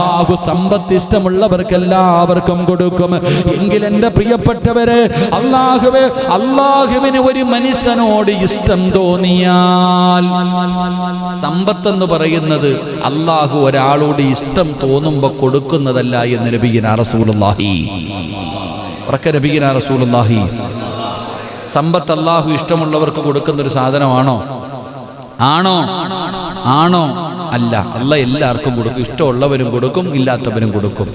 അള്ളാഹു സമ്പത്ത് ഇഷ്ടമുള്ളവർക്ക് എല്ലാവർക്കും കൊടുക്കും. എങ്കിൽ എന്റെ പ്രിയപ്പെട്ടവരെ അള്ളാഹുവെ അള്ളാഹുവിന് ഒരു മനുഷ്യനോട് ഇഷ്ടം തോന്നിയാൽ സമ്പത്തെന്ന് പറയുന്നത് അള്ളാഹു ഒരാളോട് ഇഷ്ടം തോന്നുമ്പോൾ കൊടുക്കുന്നതല്ല എന്ന് നബിഗിന റസൂലുള്ളാഹി. ഉറക്ക റസൂലുള്ളാഹി. സമ്പത്ത് അള്ളാഹു ഇഷ്ടമുള്ളവർക്ക് കൊടുക്കുന്ന ഒരു സാധനമാണോ? ആണോ? ആണോ? അല്ല അല്ല എല്ലാവർക്കും കൊടുക്കും. ഇഷ്ടമുള്ളവരും കൊടുക്കും ഇല്ലാത്തവരും കൊടുക്കും.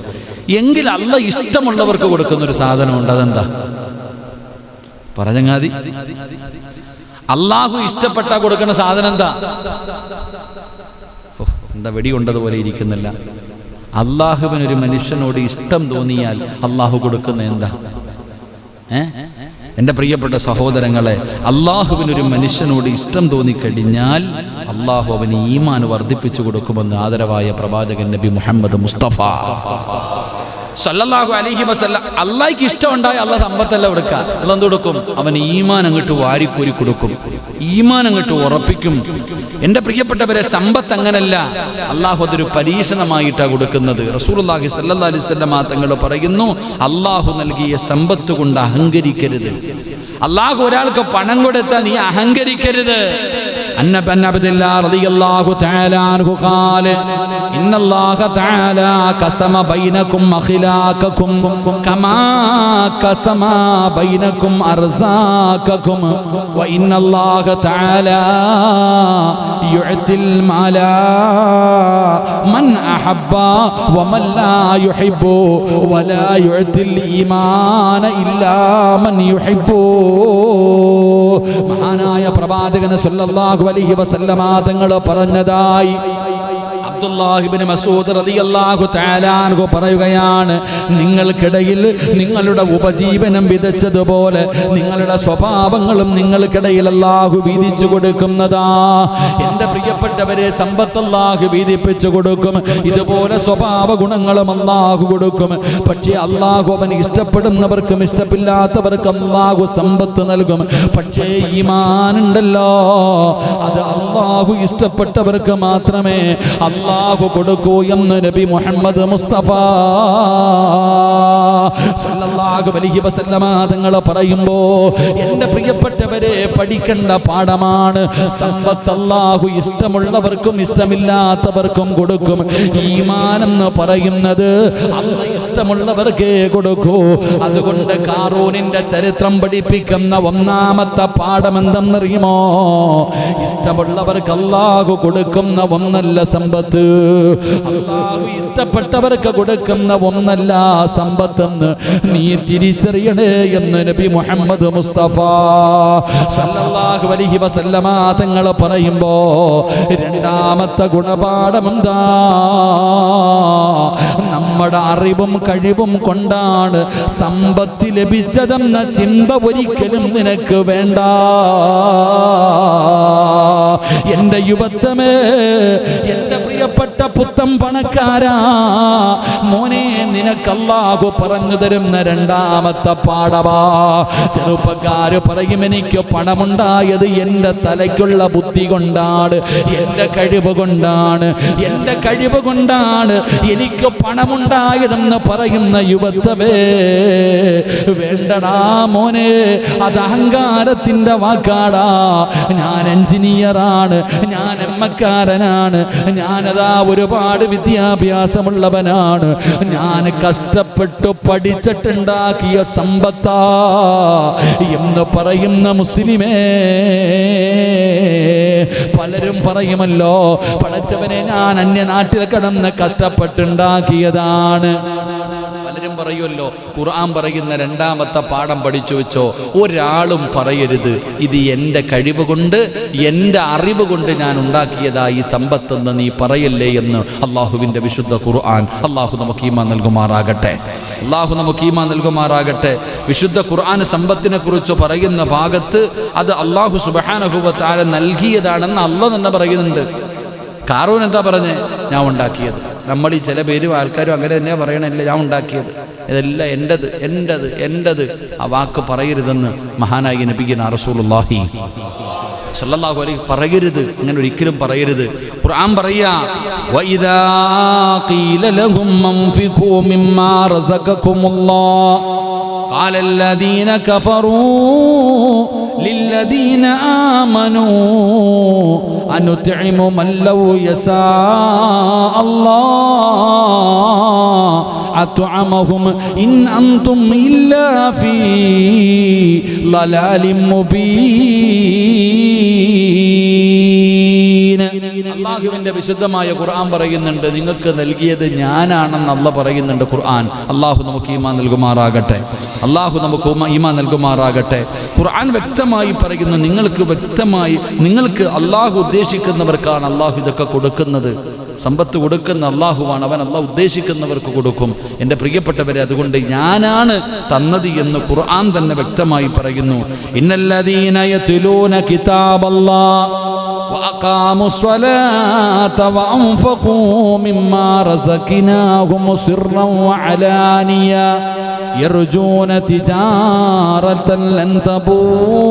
എങ്കിൽ അല്ല ഇഷ്ടമുള്ളവർക്ക് കൊടുക്കുന്ന ഒരു സാധനമുണ്ട്. അതെന്താ? പറഞ്ഞങ്ങാതി. അള്ളാഹു ഇഷ്ടപ്പെട്ട കൊടുക്കുന്ന സാധനം എന്താ? എന്താ വെടി കൊണ്ടതുപോലെ ഇരിക്കുന്നില്ല. അള്ളാഹുവിനൊരു മനുഷ്യനോട് ഇഷ്ടം തോന്നിയാൽ അള്ളാഹു കൊടുക്കുന്ന എന്താ? ഏ? എന്റെ പ്രിയപ്പെട്ട സഹോദരങ്ങളെ അള്ളാഹുവിനൊരു മനുഷ്യനോട് ഇഷ്ടം തോന്നിക്കഴിഞ്ഞാൽ അള്ളാഹു അവന് ഈമാൻ വർദ്ധിപ്പിച്ചു കൊടുക്കുമെന്ന് ആദരവായ പ്രവാചകൻ നബി മുഹമ്മദ് മുസ്തഫ. സല്ലല്ലാഹു അലൈഹി വസല്ല. അള്ളാഹിക്ക് ഇഷ്ടമുണ്ടായ അള്ള സമ്പത്തല്ല കൊടുക്കുക അള്ള എന്ത് കൊടുക്കും? അവൻ ഈമാൻ അങ്ങോട്ട് വാരിക്കൂരി കൊടുക്കും. ഈമാൻ അങ്ങോട്ട് ഉറപ്പിക്കും. എന്റെ പ്രിയപ്പെട്ടവരെ സമ്പത്ത് അങ്ങനല്ല. അള്ളാഹു അതൊരു പരീക്ഷണമായിട്ടാണ് കൊടുക്കുന്നത്. റസൂലുള്ളാഹി സല്ലാ അലൈഹി വസല്ലം തങ്ങൾ പറയുന്നു അള്ളാഹു നൽകിയ സമ്പത്ത് കൊണ്ട് അഹങ്കരിക്കരുത്. അള്ളാഹു ഒരാൾക്ക് പണം കൊടുത്താൽ നീ അഹങ്കരിക്കരുത്. أن بن عبد الله رضي الله تعالى عنه قال إن الله تعالى قسم بينكم أخلاقكم كما قسم بينكم أرزاقكم وإن الله تعالى يعطي المال من أحب ومن لا يحب ولا يعطي الإيمان إلا من يحب. മഹാനായ പ്രവാചകന് സല്ലല്ലാഹു അലൈഹി വസല്ലമ തങ്ങൾ പറഞ്ഞതായി. മസൂദ് പറയുകയാണ് നിങ്ങൾക്കിടയിൽ നിങ്ങളുടെ ഉപജീവനം വിതച്ചതുപോലെ നിങ്ങളുടെ സ്വഭാവങ്ങളും നിങ്ങൾക്കിടയിൽ അല്ലാഹു വീതിച്ചു കൊടുക്കുന്നതാ. എന്റെ പ്രിയപ്പെട്ടവരെ സമ്പത്ത് അല്ലാഹു വീതിപ്പിച്ചു കൊടുക്കും. ഇതുപോലെ സ്വഭാവ ഗുണങ്ങളും അല്ലാഹു കൊടുക്കും. പക്ഷേ അല്ലാഹു അവന് ഇഷ്ടപ്പെടുന്നവർക്കും ഇഷ്ടമില്ലാത്തവർക്കും അല്ലാഹു സമ്പത്ത് നൽകും. പക്ഷേ ഈമാനുണ്ടല്ലോ. അത് അള്ളാഹു ഇഷ്ടപ്പെട്ടവർക്ക് മാത്രമേ അള്ളാഹു കൊടുക്കൂ എന്ന് നബി മുഹമ്മദ് മുസ്തഫ തങ്ങൾ പറയുമ്പോ എന്റെ പ്രിയപ്പെട്ടവരെ പഠിക്കേണ്ട പാഠമാണ്. സമ്പത്ത് അള്ളാഹു ഇഷ്ടമുള്ളവർക്കും ഇഷ്ടമില്ലാത്തവർക്കും കൊടുക്കും. ഈമാനെന്ന് പറയുന്നത് അല്ല ഇഷ്ടമുള്ളവർക്കേ കൊടുക്കൂ. അതുകൊണ്ട് കാറൂനിന്റെ ചരിത്രം പഠിപ്പിക്കുന്ന ഒന്നാമത്തെ പാഠം എന്തെന്നറിയുമോ ഇഷ്ടമുള്ളവർക്ക് അള്ളാഹു കൊടുക്കുന്ന ഒന്നല്ല സമ്പത്ത്. അള്ളാഹു ഇഷ്ടപ്പെട്ടവർക്ക് കൊടുക്കുന്ന ഒന്നല്ല സമ്പത്തെന്ന് നീ തിരിച്ചറിയണേ എന്ന് നബി മുഹമ്മദ് മുസ്തഫ സല്ലല്ലാഹു അലൈഹി വസല്ലമ തങ്ങൾ പറയുമ്പോ രണ്ടാമത്തെ ഗുണപാഠം എന്താ? നമ്മുടെ അറിവും കഴിവും കൊണ്ടാണ് സമ്പത്ത് ലഭിച്ചതെന്ന ചിന്ത ഒരിക്കലും നിനക്ക് വേണ്ട. എന്റെ യുവത്വമേ എന്റെ പ്രിയപ്പെട്ട പുത്തം പണക്കാരാ. മോനെ നിനക്കല്ലാഹു പറഞ്ഞു തരുന്ന രണ്ടാമത്തെ പാടവാ ചെറുപ്പക്കാര് പറയും എനിക്ക് പണമുണ്ടായത് എന്റെ തലയ്ക്കുള്ള ബുദ്ധി കൊണ്ടാണ് എന്റെ കഴിവ് കൊണ്ടാണ് എന്റെ കഴിവ് കൊണ്ടാണ് എനിക്ക് പണമുണ്ടായതെന്ന് പറയുന്ന യുവത്വമേ വേണ്ടടാ മോനെ അത് അഹങ്കാരത്തിന്റെ വാക്കാടാ. ഞാൻ എഞ്ചിനീയറാണ് ഞാൻ എമ്മക്കാരനാണ് ഞാനതാ ഒരുപാട് വിദ്യാഭ്യാസമുള്ളവനാണ്. ഞാൻ കഷ്ടപ്പെട്ടു പഠിച്ചിട്ടുണ്ടാക്കിയ സമ്പത്ത എന്ന് പറയുന്ന മുസ്ലിമേ. പലരും പറയുമല്ലോ പഠിച്ചവനെ ഞാൻ അന്യനാട്ടിൽ കിടന്ന് കഷ്ടപ്പെട്ടുണ്ടാക്കിയതാണ്. പലരും പറയുമല്ലോ ഖുർആൻ പറയുന്ന രണ്ടാമത്തെ പാഠം പഠിച്ചു വെച്ചോ? ഒരാളും പറയരുത്. ഇത് എന്റെ കഴിവ് കൊണ്ട് എന്റെ അറിവ് കൊണ്ട് ഞാൻ ഉണ്ടാക്കിയതായി സമ്പത്തെന്ന് നീ പറയല്ലേ എന്ന് അള്ളാഹുവിന്റെ വിശുദ്ധ ഖുർആൻ. അള്ളാഹു നമുക്ക് ഈമാ നൽകുമാറാകട്ടെ. അള്ളാഹു നമുക്ക് ഈമാ നൽകുമാറാകട്ടെ. വിശുദ്ധ ഖുർആൻ സമ്പത്തിനെ കുറിച്ച് പറയുന്ന ഭാഗത്ത് അത് അള്ളാഹു സുബഹാനഹുബത്താല നൽകിയതാണെന്ന് അള്ള തന്നെ പറയുന്നുണ്ട്. കാറൂൻ എന്താ പറഞ്ഞേ? ഞാൻ ഉണ്ടാക്കിയത്. നമ്മൾ ഈ ചില പേരും ആൾക്കാരും അങ്ങനെ തന്നെയാണ് പറയണല്ലേ ഞാൻ ഉണ്ടാക്കിയത്. ഇതെല്ലാം എന്റെത് എന്റെത് എന്റെത് ആ വാക്ക് പറയരുതെന്ന് മഹാനായി നബിക്കുന്ന റസൂലുള്ളാഹി സല്ലല്ലാഹു അലൈഹി പറയരുത്. അങ്ങനെ ഒരിക്കലും പറയരുത്. ഖുർആൻ പറയാ വഇദാ ഖീല ലഹും അൻഫിഖൂ മിമ്മാ റസഖകുമുല്ലാഹ് قال الذين كفروا للذين آمنوا. أنطعم من لو يساء الله. أطعمهم إن أنتم إلا في ضلال مبين അള്ളാഹുവിന്റെ വിശുദ്ധമായ ഖുർആൻ പറയുന്നുണ്ട് നിങ്ങൾക്ക് നൽകിയത് ഞാനാണെന്ന് അല്ല പറയുന്നുണ്ട് ഖുർആൻ അള്ളാഹു നമുക്ക് ഈമാ നൽകുമാറാകട്ടെ അള്ളാഹു നമുക്ക് ഉമ- ഈമാ നൽകുമാറാകട്ടെ ഖുർആൻ വ്യക്തമായി പറയുന്നു നിങ്ങൾക്ക് വ്യക്തമായി നിങ്ങൾക്ക് അള്ളാഹു ഉദ്ദേശിക്കുന്നവർക്കാണ് അള്ളാഹു ഇതൊക്കെ കൊടുക്കുന്നത് സമ്പത്ത് കൊടുക്കുന്ന അള്ളാഹുവാണ് അവൻ അള്ളാഹു ഉദ്ദേശിക്കുന്നവർക്ക് കൊടുക്കും എൻ്റെ പ്രിയപ്പെട്ടവരെ അതുകൊണ്ട് ഞാനാണ് തന്നത് എന്ന് ഖുർആൻ തന്നെ വ്യക്തമായി പറയുന്നു ഇന്നല്ലദീന യത്ലൂന കിതാബല്ലാഹ് وأقاموا الصلاة وأنفقوا مما رزقناهم سرا وعلانيا يرجون تجارة لن تبور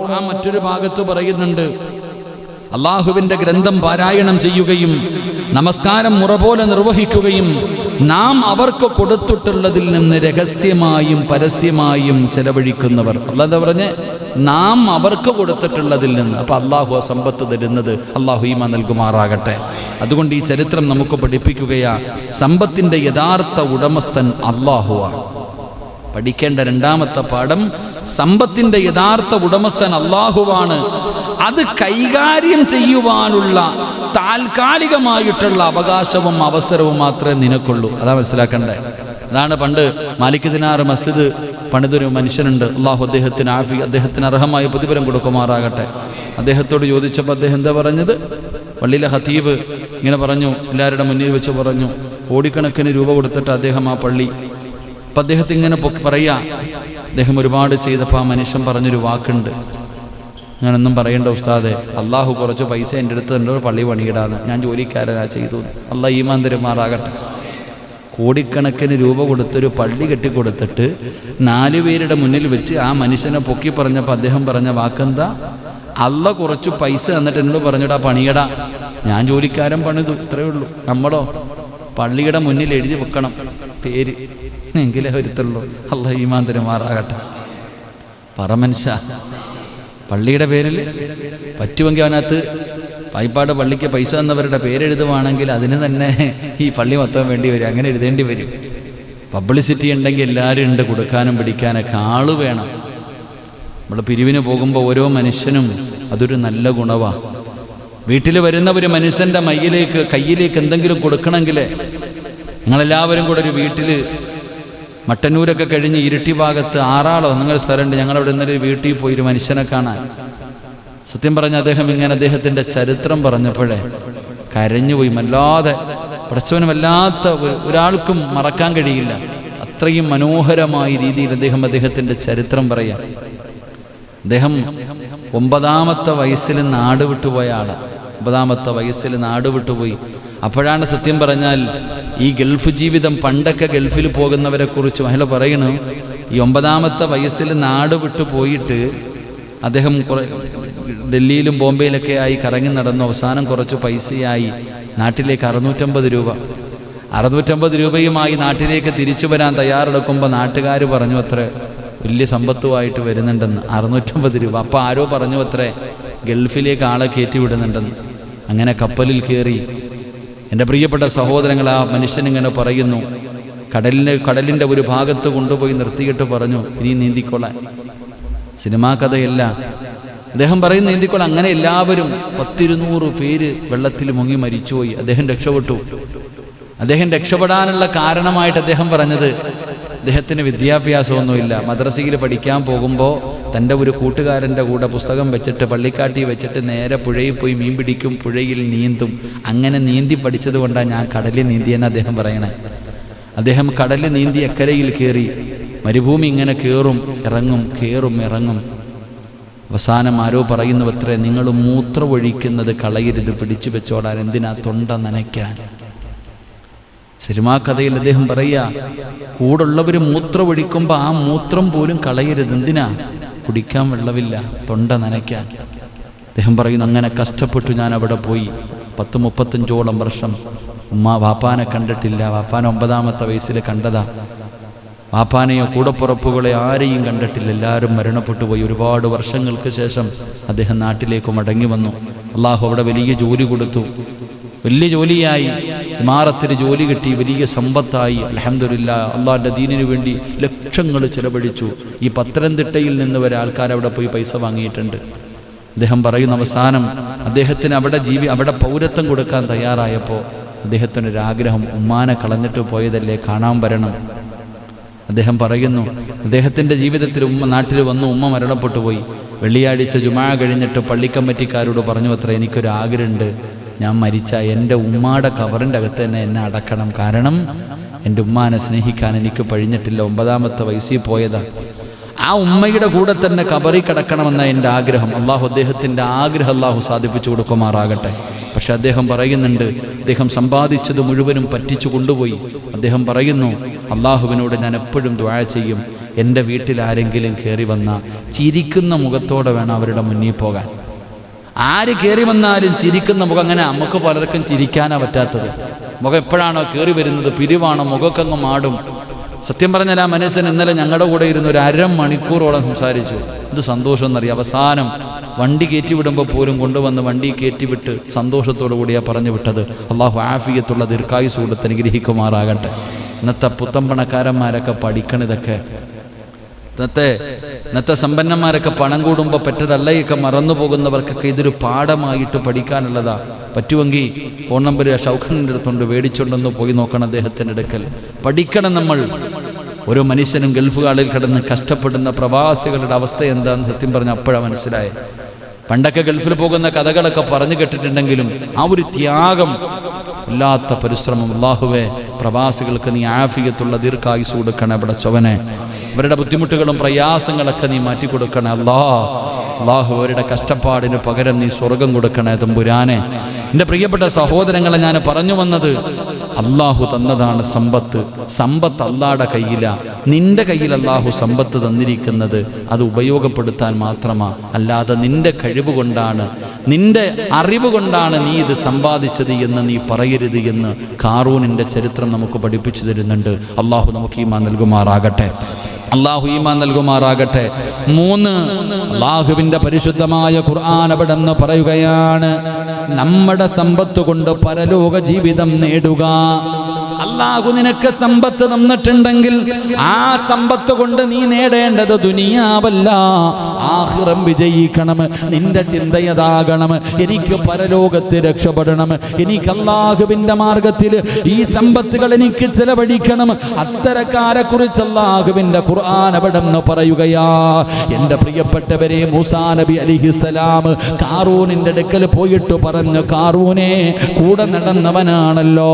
ഖുർആൻ മറ്റൊരു ഭാഗത്ത് പറയുന്നുണ്ട് അള്ളാഹുവിന്റെ ഗ്രന്ഥം പാരായണം ചെയ്യുകയും നമസ്കാരം മുറ പോലെ നിർവഹിക്കുകയും നാം അവർക്ക് കൊടുത്തിട്ടുള്ളതിൽ നിന്ന് രഹസ്യമായും പരസ്യമായും ചെലവഴിക്കുന്നവർ. അല്ലാതെ പറഞ്ഞ്? നാം അവർക്ക് കൊടുത്തിട്ടുള്ളതിൽ നിന്ന്. അപ്പം അള്ളാഹു സമ്പത്ത് തരുന്നത് അള്ളാഹു ഈമ നൽകുമാറാകട്ടെ. അതുകൊണ്ട് ഈ ചരിത്രം നമുക്ക് പഠിപ്പിക്കുകയാ സമ്പത്തിന്റെ യഥാർത്ഥ ഉടമസ്ഥൻ അള്ളാഹുവാണ്. പഠിക്കേണ്ട രണ്ടാമത്തെ പാഠം സമ്പത്തിന്റെ യഥാർത്ഥ ഉടമസ്ഥൻ അള്ളാഹുവാണ്. അത് കൈകാര്യം ചെയ്യുവാനുള്ള താൽക്കാലികമായിട്ടുള്ള അവകാശവും അവസരവും മാത്രമേ നിനക്കുള്ളൂ. അതാ മനസ്സിലാക്കണ്ടേ? അതാണ് പണ്ട് മാലിക്കുദിനാർ മസ്ജിദ് പണിതൊരു മനുഷ്യനുണ്ട്. അള്ളാഹു അദ്ദേഹത്തിന് ആഫി അദ്ദേഹത്തിന് അർഹമായ പ്രതിഫലം കൊടുക്കുമാറാകട്ടെ. അദ്ദേഹത്തോട് ചോദിച്ചപ്പോൾ അദ്ദേഹം എന്താ പറഞ്ഞത്? പള്ളിയിലെ ഹത്തീബ് ഇങ്ങനെ പറഞ്ഞു എല്ലാവരുടെ മുന്നിൽ വെച്ച് പറഞ്ഞു കോടിക്കണക്കിന് രൂപ കൊടുത്തിട്ട് അദ്ദേഹം ആ പള്ളി അപ്പം അദ്ദേഹത്തെ ഇങ്ങനെ പറയാ അദ്ദേഹം ഒരുപാട് ചെയ്തപ്പോൾ ആ മനുഷ്യൻ പറഞ്ഞൊരു വാക്കുണ്ട്. ഞാനൊന്നും പറയണ്ട ഉസ്താദെ അള്ളാഹു കുറച്ച് പൈസ എന്റെ അടുത്ത് ഉണ്ട് പള്ളി പണിയിടാന്ന്. ഞാൻ ജോലിക്കാരനാ ചെയ്തു. അള്ളാഹ് ഈമാൻ തരുമാറാകട്ടെ. കോടിക്കണക്കിന് രൂപ കൊടുത്തൊരു പള്ളി കെട്ടിക്കൊടുത്തിട്ട് നാല് പേരുടെ മുന്നിൽ വെച്ച് ആ മനുഷ്യനെ പൊക്കി പറഞ്ഞപ്പോൾ അദ്ദേഹം പറഞ്ഞ വാക്കെന്താ? അള്ള കുറച്ച് പൈസ എന്നിട്ട് എന്നോട് പറഞ്ഞിടാ പണിയടാ. ഞാൻ ജോലിക്കാരൻ പണിതു ഇത്രയേ ഉള്ളൂ. നമ്മളോ പള്ളിയുടെ മുന്നിൽ എഴുതി വെക്കണം. പേര് എങ്കിലേ വരുത്തുള്ളൂ. അല്ല ഈമാൻ തരുമാറാകട്ടെ. പറമനുഷ്യ പള്ളിയുടെ പേരിൽ പറ്റുമെങ്കിൽ അവനകത്ത് പായിപ്പാട് പള്ളിക്ക് പൈസ തന്നവരുടെ പേരെഴുതുവാണെങ്കിൽ അതിന് തന്നെ ഈ പള്ളി മൊത്തം വേണ്ടി വരും. അങ്ങനെ എഴുതേണ്ടി വരും. പബ്ലിസിറ്റി ഉണ്ടെങ്കിൽ എല്ലാവരും ഉണ്ട്. കൊടുക്കാനും പിടിക്കാനൊക്കെ ആൾ വേണം. നമ്മൾ പിരിവിന് പോകുമ്പോൾ ഓരോ മനുഷ്യനും അതൊരു നല്ല ഗുണവാണ് വീട്ടിൽ വരുന്ന ഒരു മനുഷ്യന്റെ മയ്യിലേക്ക് കയ്യിലേക്ക് എന്തെങ്കിലും കൊടുക്കണമെങ്കിൽ നിങ്ങളെല്ലാവരും കൂടെ ഒരു വീട്ടിൽ മട്ടന്നൂരൊക്കെ കഴിഞ്ഞ് ഇരുട്ടി ഭാഗത്ത് ആറാളോ നിങ്ങൾ സ്ഥലമുണ്ട്. ഞങ്ങളവിടെ ഇന്നലെ വീട്ടിൽ പോയി ഒരു മനുഷ്യനെ കാണാൻ. സത്യം പറഞ്ഞ അദ്ദേഹം ഇങ്ങനെ അദ്ദേഹത്തിന്റെ ചരിത്രം പറഞ്ഞപ്പോഴേ കരഞ്ഞുപോയി. വല്ലാതെ പടച്ചവന് വല്ലാത്ത ഒരു- ഒരാൾക്കും മറക്കാൻ കഴിയില്ല. അത്രയും മനോഹരമായ രീതിയിൽ അദ്ദേഹം അദ്ദേഹത്തിന്റെ ചരിത്രം പറയാം. അദ്ദേഹം ഒമ്പതാമത്തെ വയസ്സിൽ നാട് വിട്ടുപോയ ആളാണ് ഒമ്പതാമത്തെ വയസ്സിൽ നാട് വിട്ടുപോയി. അപ്പോഴാണ് സത്യം പറഞ്ഞാൽ ഈ ഗൾഫ് ജീവിതം പണ്ടൊക്കെ ഗൾഫിൽ പോകുന്നവരെ കുറിച്ച് മഹിള പറയണു. ഈ ഒമ്പതാമത്തെ വയസ്സിൽ നാട് വിട്ടു പോയിട്ട് അദ്ദേഹം കുറെ ഡൽഹിയിലും ബോംബെയിലൊക്കെ ആയി കറങ്ങി നടന്നു. അവസാനം കുറച്ച് പൈസയായി നാട്ടിലേക്ക് അറുന്നൂറ്റമ്പത് രൂപ. അറുന്നൂറ്റമ്പത് രൂപയുമായി നാട്ടിലേക്ക് തിരിച്ചു വരാൻ തയ്യാറെടുക്കുമ്പോൾ നാട്ടുകാർ പറഞ്ഞു അത്രേ വലിയ സമ്പത്തുമായിട്ട് വരുന്നുണ്ടെന്ന്. അറുന്നൂറ്റമ്പത് രൂപ. അപ്പോൾ ആരോ പറഞ്ഞു അത്രേ ഗൾഫിലേക്ക് ആളെ കയറ്റി വിടുന്നുണ്ടെന്ന്. അങ്ങനെ കപ്പലിൽ കയറി എന്റെ പ്രിയപ്പെട്ട സഹോദരങ്ങൾ ആ മനുഷ്യനിങ്ങനെ പറയുന്നു. കടലിന് കടലിന്റെ ഒരു ഭാഗത്ത് കൊണ്ടുപോയി നിർത്തിയിട്ട് പറഞ്ഞു ഇനി നീന്തിക്കൊള്ളാൻ. സിനിമാ കഥയല്ല. അദ്ദേഹം പറയുന്ന നീന്തിക്കൊള്ളാൻ. അങ്ങനെ എല്ലാവരും പത്തിരുന്നൂറ് പേര് വെള്ളത്തിൽ മുങ്ങി മരിച്ചുപോയി. അദ്ദേഹം രക്ഷപ്പെട്ടു. അദ്ദേഹം രക്ഷപ്പെടാനുള്ള കാരണമായിട്ട് അദ്ദേഹം പറഞ്ഞത് അദ്ദേഹത്തിന് വിദ്യാഭ്യാസമൊന്നുമില്ല. മദ്രസയിൽ പഠിക്കാൻ പോകുമ്പോൾ തന്റെ ഒരു കൂട്ടുകാരന്റെ കൂടെ പുസ്തകം വെച്ചിട്ട് പള്ളിക്കാട്ടി വെച്ചിട്ട് നേരെ പുഴയിൽ പോയി മീൻ പിടിക്കും പുഴയിൽ നീന്തും. അങ്ങനെ നീന്തി പഠിച്ചത് കൊണ്ടാണ് ഞാൻ കടലിൽ നീന്തിയെന്ന് അദ്ദേഹം പറയണേ. അദ്ദേഹം കടലിൽ നീന്തി അക്കരയിൽ കയറി. മരുഭൂമി ഇങ്ങനെ കയറും ഇറങ്ങും കയറും ഇറങ്ങും. അവസാനം ആരോ പറയുന്നു അത്രേ നിങ്ങൾ മൂത്രമൊഴിക്കുന്നത് കളയരുത് പിടിച്ചു വെച്ചോടാൻ എന്തിനാ തൊണ്ട നനയ്ക്കാൻ? സിനിമാ കഥയിൽ അദ്ദേഹം പറയുക കൂടുള്ളവർ മൂത്രമൊഴിക്കുമ്പോൾ ആ മൂത്രം പോലും കളയരുത്. എന്തിനാ? കുടിക്കാൻ വെള്ളമില്ല. തൊണ്ട നനയ്ക്കാൻ അദ്ദേഹം പറയുന്നു അങ്ങനെ കഷ്ടപ്പെട്ടു ഞാൻ അവിടെ പോയി. പത്ത് മുപ്പത്തഞ്ചോളം വർഷം. ഉമ്മ വാപ്പാനെ കണ്ടിട്ടില്ല. വാപ്പാൻ ഒമ്പതാമത്തെ വയസ്സിൽ കണ്ടതാ. വാപ്പാനെയോ കൂടപ്പുറപ്പുകളെ ആരെയും കണ്ടിട്ടില്ല. എല്ലാവരും മരണപ്പെട്ടു പോയി. ഒരുപാട് വർഷങ്ങൾക്ക് ശേഷം അദ്ദേഹം നാട്ടിലേക്ക് മടങ്ങി വന്നു. അള്ളാഹു അവിടെ വലിയ ജോലി കൊടുത്തു. വലിയ ജോലിയായി. ഇമാറത്തിൽ ജോലി കിട്ടി വലിയ സമ്പത്തായി. അലഹമില്ല അള്ളാഹിന്റെ ദീനിനു വേണ്ടി ലക്ഷങ്ങൾ ചിലവഴിച്ചു. ഈ പത്തനംതിട്ടയിൽ നിന്ന് വരെ ആൾക്കാർ അവിടെ പോയി പൈസ വാങ്ങിയിട്ടുണ്ട്. അദ്ദേഹം പറയുന്ന അവസാനം അദ്ദേഹത്തിന് അവിടെ ജീവി അവിടെ പൗരത്വം കൊടുക്കാൻ തയ്യാറായപ്പോൾ അദ്ദേഹത്തിനൊരാഗ്രഹം ഉമ്മാനെ കളഞ്ഞിട്ട് പോയതല്ലേ കാണാൻ വരണം. അദ്ദേഹം പറയുന്നു അദ്ദേഹത്തിന്റെ ജീവിതത്തിൽ ഉമ്മ നാട്ടിൽ വന്ന് ഉമ്മ മരണപ്പെട്ടു പോയി. വെള്ളിയാഴ്ച ജുമാ കഴിഞ്ഞിട്ട് പള്ളിക്കമ്മറ്റിക്കാരോട് പറഞ്ഞു അത്ര എനിക്കൊരു ആഗ്രഹമുണ്ട് ഞാൻ മരിച്ച എന്റെ ഉമ്മാടെ കവറിന്റെ അകത്ത് തന്നെ എന്നെ അടക്കണം. കാരണം എന്റെ ഉമ്മാനെ സ്നേഹിക്കാൻ എനിക്ക് കഴിഞ്ഞിട്ടില്ല ഒമ്പതാമത്തെ വയസ്സിൽ പോയതാണ് ആ ഉമ്മയുടെ കൂടെ തന്നെ കബറി കിടക്കണമെന്ന എന്റെ ആഗ്രഹം. അള്ളാഹു അദ്ദേഹത്തിന്റെ ആഗ്രഹം അള്ളാഹു സാധിപ്പിച്ചു കൊടുക്കുമാറാകട്ടെ. പക്ഷെ അദ്ദേഹം പറയുന്നുണ്ട് അദ്ദേഹം സമ്പാദിച്ചത് മുഴുവനും പറ്റിച്ചു കൊണ്ടുപോയി. അദ്ദേഹം പറയുന്നു അള്ളാഹുവിനോട് ഞാൻ എപ്പോഴും ദ്വാഴ ചെയ്യും. എന്റെ വീട്ടിൽ ആരെങ്കിലും കയറി വന്ന ചിരിക്കുന്ന മുഖത്തോടെ വേണം അവരുടെ മുന്നിൽ പോകാൻ. ആര് കയറി വന്നാലും ചിരിക്കുന്ന മുഖം അങ്ങനെ നമുക്ക് പലർക്കും ചിരിക്കാനാ പറ്റാത്തത്. മുഖം എപ്പോഴാണോ കയറി വരുന്നത് പിരിവാണോ മുഖക്കങ്ങ് മാടും. സത്യം പറഞ്ഞാൽ ആ മനുഷ്യൻ ഇന്നലെ ഞങ്ങളുടെ കൂടെ ഇരുന്ന് ഒരു അര മണിക്കൂറോളം സംസാരിച്ചു. ഇത് സന്തോഷം എന്നറിയാം. അവസാനം വണ്ടി കയറ്റി വിടുമ്പോൾ പോലും കൊണ്ടുവന്ന് വണ്ടി കയറ്റി വിട്ട് സന്തോഷത്തോടു കൂടിയാണ് പറഞ്ഞു വിട്ടത്. അള്ളാഹു ആഫിയത്തുള്ള ദീർഘായുസ് കൊടുത്ത് അനുഗ്രഹിക്കുമാറാകട്ടെ. ഇന്നത്തെ പുത്തമ്പണക്കാരന്മാരൊക്കെ പഠിക്കണിതൊക്കെ. ഇന്നത്തെ ഇന്നത്തെ സമ്പന്നന്മാരൊക്കെ പണം കൂടുമ്പോൾ പെറ്റതള്ളയൊക്കെ മറന്നു പോകുന്നവർക്കൊക്കെ ഇതൊരു പാഠമായിട്ട് പഠിക്കാനുള്ളതാ. പറ്റുമെങ്കിൽ ഫോൺ നമ്പർ ഷൗഖറിന്റെ അടുത്തുണ്ട് മേടിച്ചുകൊണ്ടൊന്ന് പോയി നോക്കണം അദ്ദേഹത്തിന്റെ അടുക്കൽ. പഠിക്കണം നമ്മൾ. ഓരോ മനുഷ്യനും ഗൾഫ് കാളിൽ കിടന്ന് കഷ്ടപ്പെടുന്ന പ്രവാസികളുടെ അവസ്ഥ എന്താണെന്ന് സത്യം പറഞ്ഞ അപ്പോഴാണ് മനസ്സിലായത് പണ്ടൊക്കെ ഗൾഫിൽ പോകുന്ന കഥകളൊക്കെ പറഞ്ഞു കേട്ടിട്ടുണ്ടെങ്കിലും ആ ഒരു ത്യാഗം ഇല്ലാത്ത പരിശ്രമം. അള്ളാഹുവെ പ്രവാസികൾക്ക് നീ ആഫിയത്തുള്ള ദീർഘായുസ് കൊടുക്കണേ ഇവിടെ ചൊവനെ അവരുടെ ബുദ്ധിമുട്ടുകളും പ്രയാസങ്ങളൊക്കെ നീ മാറ്റിക്കൊടുക്കണേ. അല്ലാ അള്ളാഹു അവരുടെ കഷ്ടപ്പാടിന് പകരം നീ സ്വർഗം കൊടുക്കണേ തമ്പുരാനെ. എന്റെ പ്രിയപ്പെട്ട സഹോദരങ്ങളെ ഞാൻ പറഞ്ഞു വന്നത് അള്ളാഹു തന്നതാണ് സമ്പത്ത്. സമ്പത്ത് അള്ളാടെ കയ്യില. നിന്റെ കയ്യിൽ അള്ളാഹു സമ്പത്ത് തന്നിരിക്കുന്നത് അത് ഉപയോഗപ്പെടുത്താൻ മാത്രമാ. അല്ലാതെ നിന്റെ കഴിവ് കൊണ്ടാണ് നിന്റെ അറിവ് കൊണ്ടാണ് നീ ഇത് സമ്പാദിച്ചത് എന്ന് നീ പറയരുത് എന്ന് കാറൂനിന്റെ ചരിത്രം നമുക്ക് പഠിപ്പിച്ചു തരുന്നുണ്ട്. അള്ളാഹു നമുക്ക് ഈ മാ നൽകുമാറാകട്ടെ. അള്ളാഹു ഈമാൻ നൽകുമാറാകട്ടെ. മൂന്ന് അള്ളാഹുവിന്റെ പരിശുദ്ധമായ ഖുർആൻ നിന്ന് പറയുകയാണ് നമ്മുടെ സമ്പത്ത് കൊണ്ട് പരലോക ജീവിതം നേടുക. അള്ളാഹു നിനക്ക് സമ്പത്ത് തന്നിട്ടുണ്ടെങ്കിൽ ആ സമ്പത്ത് കൊണ്ട് നീ നേടേണ്ടത് ദുനിയാവല്ല. ആഹ്റം വിജയിക്കണം. നിന്റെ ചിന്തയതാകണം എനിക്ക് പരലോകത്ത് രക്ഷപ്പെടണം. എനിക്ക് അള്ളാഹുവിന്റെ മാർഗത്തിൽ ഈ സമ്പത്തുകൾ എനിക്ക് ചെലവഴിക്കണം. അത്തരക്കാരെ കുറിച്ച് അള്ളാഹുവിന്റെ ഖുർആൻ അവിടെ പറയുകയാ. എന്റെ പ്രിയപ്പെട്ടവരെ മൂസാ നബി അലിഹിസലാം കാറൂനിന്റെ അടുക്കൽ പോയിട്ട് പറഞ്ഞു കാറൂനെ കൂടെ നടന്നവനാണല്ലോ.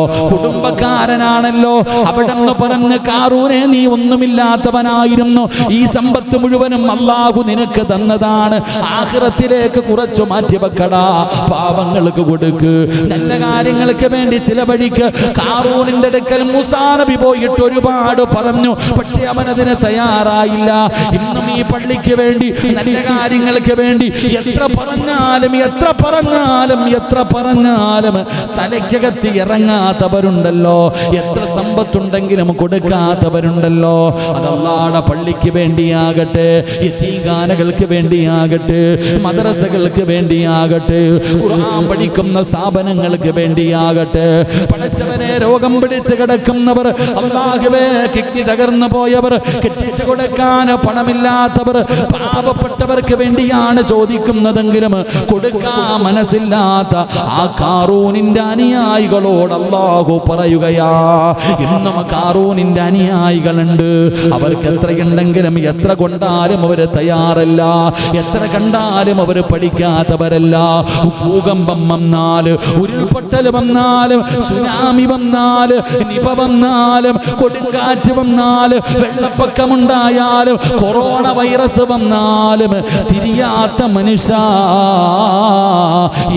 കുടുംബക്കാരനാണല്ലോ അവിടെ നിന്ന് പറഞ്ഞ് കാറൂനെ നീ ഒന്നുമില്ലാത്തവനായിരുന്നു. ഈ സമ്പത്ത് മുഴുവനും അള്ളാഹു നിനക്ക് തന്നതാണ്. ആഹ്റത്തിലേക്ക് കുറച്ചു മാറ്റി വെക്കടാ പാവങ്ങൾക്ക് കൊടുക്ക്. നല്ല കാര്യങ്ങൾക്ക് വേണ്ടി ചിലവഴിക്ക്. കാറൂനിന്റെ അടുക്കൽ മുസാനബി പോയിട്ട് ഒരുപാട് പറഞ്ഞു. പക്ഷെ അവനതിന് തയ്യാറായില്ല. ഇന്നും ഈ പള്ളിക്ക് വേണ്ടി നല്ല കാര്യങ്ങൾക്ക് വേണ്ടി എത്ര പറഞ്ഞാലും എത്ര പറഞ്ഞാലും എത്ര പറഞ്ഞാലും തലയ്ക്കകത്ത് ഇറങ്ങാത്തവരുണ്ടല്ലോ. എത്ര സമ്പത്തുണ്ടെങ്കിലും കൊടുക്കാത്തവരുണ്ടല്ലോ. അതല്ലാടെ പള്ളിക്ക് വേണ്ടിയാകട്ടെ യത്തീഗാനകൾക്ക് വേണ്ടിയാകട്ടെ മദ്രസകൾക്ക് വേണ്ടിയാകട്ടെ ഖുർആൻ പഠിക്കുന്ന സ്ഥാപനങ്ങൾക്ക് വേണ്ടിയാകട്ടെ. പഠിച്ചവനെ രോഗം പിടിച്ച് കിടക്കുന്നവർ അള്ളാഹുവേ കിഡ്നി തകർന്നു പോയവർ കെട്ടിച്ചു കൊടുക്കാൻ പണമില്ലാത്തവർ പാവപ്പെട്ടവർക്ക് വേണ്ടിയാണ് ചോദിക്കുന്നതെങ്കിലും കൊടുക്കാൻ മനസ്സില്ലാത്ത ആ കാറൂനിന്റെ അനുയായികളോട് അള്ളാഹു പറയുകയാ ഇന്നും കാറൂനിന്റെ അനുയായികളുണ്ട്. അവർക്ക് എത്ര എത്രയുണ്ടെങ്കിലും എത്ര കൊണ്ടാലും അവർ തയ്യാറല്ല. എത്ര കണ്ടാലും അവർ പഠിക്കാത്തവരല്ല. ഭൂകമ്പം വന്നാൽ ഉരുൾപൊട്ടൽ വന്നാലും സുനാമി വന്നാൽ നിപ വന്നാലും കൊടുങ്കാറ്റ് വന്നാൽ വെള്ളപ്പൊക്കമുണ്ടായാലും കൊറോണ വൈറസ് വന്നാലും തിരിയാത്ത മനുഷ്യ.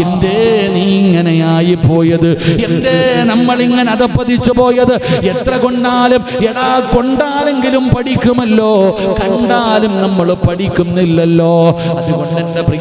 എന്തേ നീ ഇങ്ങനെയായി പോയത്? എന്തേ നമ്മൾ ഇങ്ങനെ അതപ്പതിച്ചു പോയത്? എത്ര കൊണ്ടാലും എടാ കൊണ്ടാലെങ്കിലും പഠിക്കുമല്ലോ. കണ്ടാലും നമ്മൾ പഠിക്കുന്നില്ലല്ലോ. അതുകൊണ്ട് എന്റെ പ്രിയ